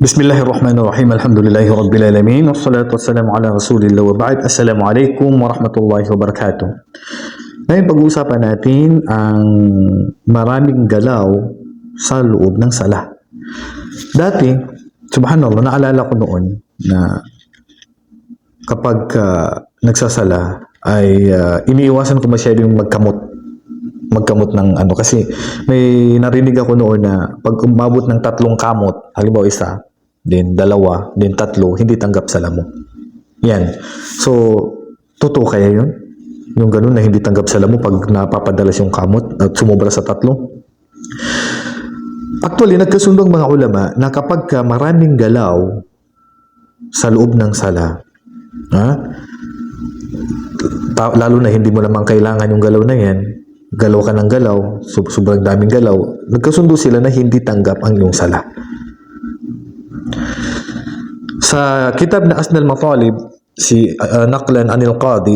Bismillahirrahmanirrahim. Alhamdulillahi Rabbil Alamin. Wassalatu wassalamu ala Rasulillah wa ba'd. Assalamu alaikum warahmatullahi wabarakatuh. Ngayon pag-uusapan natin ang maraming galaw sa loob ng sala. Dati, subhanallah, naalala ko noon na kapag ah, nagsasala ay ah, iniiwasan ko masyado yung magkamot magkamot ng ano kasi may narinig ako noon na pag umabot ng tatlong kamot, halimbawa isa, then dalawa, then tatlo, hindi tanggap sa lamo. Yan. So, totoo kaya yun? Yung ganun na hindi tanggap sa lamo pag napapadalas yung kamot at sumobra sa tatlo? Actually, nagkasundo ang mga ulama na kapag ka maraming galaw sa loob ng sala, ha? Ta- lalo na hindi mo naman kailangan yung galaw na yan, galaw ka ng galaw, sobrang daming galaw, nagkasundo sila na hindi tanggap ang iyong sala. Sa kitab na Asnal Matalib, si uh, Naqlan Anil Qadi,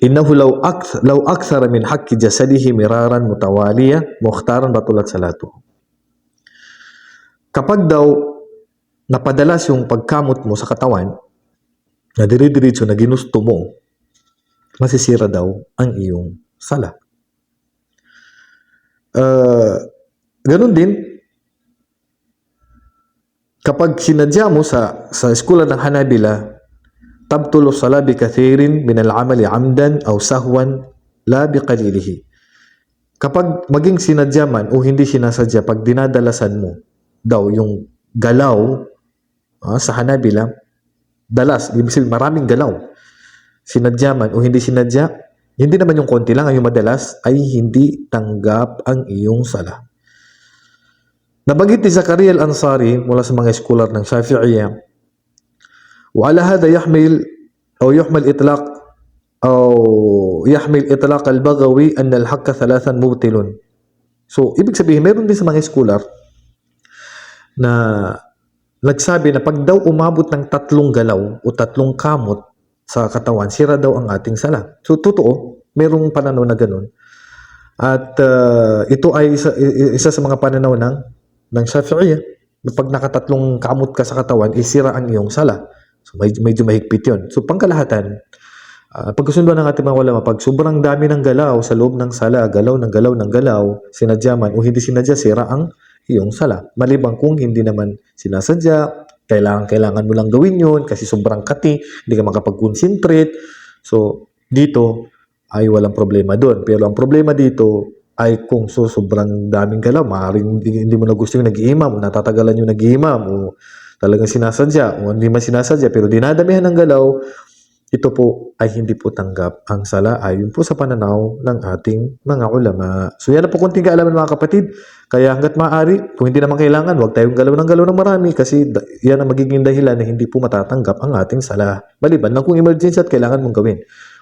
innahu law akth law akthara min haqqi jasadihi miraran mutawaliya mukhtaran batulat salatu. Kapag daw napadalas yung pagkamot mo sa katawan, na dire-diretso na ginusto mo, masisira daw ang iyong sala. Uh, ganun din, kapag sinadya mo sa, sa eskwela ng Hanabila, tabtulo sala bi kathirin min al-amali amdan aw sahwan la bi qalilihi. Kapag maging sinadya man o hindi sinasadya, pag dinadalasan mo daw yung galaw ah, sa Hanabila, dalas, ibig sabihin maraming galaw. Sinadya man o hindi sinadya, hindi naman yung konti lang, ang yung madalas ay hindi tanggap ang iyong sala. Nabanggit ni Zakaria al-Ansari mula sa mga scholar ng Shafi'iyya, وعلى هذا يحمل أو يحمل إطلاق أو يحمل إطلاق البغوي أن الحق ثلاثا مبطل So, ibig sabihin, meron din sa mga scholar na nagsabi na pag daw umabot ng tatlong galaw o tatlong kamot sa katawan, sira daw ang ating sala. So, totoo, merong pananaw na ganun. At uh, ito ay isa, i- isa sa mga pananaw ng, ng Shafi'iyya. Na Pag nakatatlong kamot ka sa katawan, isira ang iyong sala. So, medyo, medyo mahigpit yun. So, pangkalahatan, uh, pagkasunduan ng ating mga ulama, pag sobrang dami ng galaw sa loob ng sala, galaw ng galaw ng galaw, sinadya man o hindi sinadya, sira ang iyong sala. Malibang kung hindi naman sinasadya, kailangan kailangan mo lang gawin yun kasi sobrang kati, hindi ka makapag-concentrate. So, dito ay walang problema doon. Pero ang problema dito ay kung so sobrang daming galaw, maaaring hindi, hindi mo na gusto yung nag-iimam, natatagalan yung nag-iimam, o talagang sinasadya, o hindi man sinasadya, pero dinadamihan ng galaw, ito po ay hindi po tanggap ang sala ayon po sa pananaw ng ating mga ulama. So yan na po kunting kaalaman mga kapatid. Kaya hanggat maaari, kung hindi naman kailangan, huwag tayong galaw ng galaw ng marami kasi yan ang magiging dahilan na hindi po matatanggap ang ating sala. Maliban lang kung emergency at kailangan mong gawin.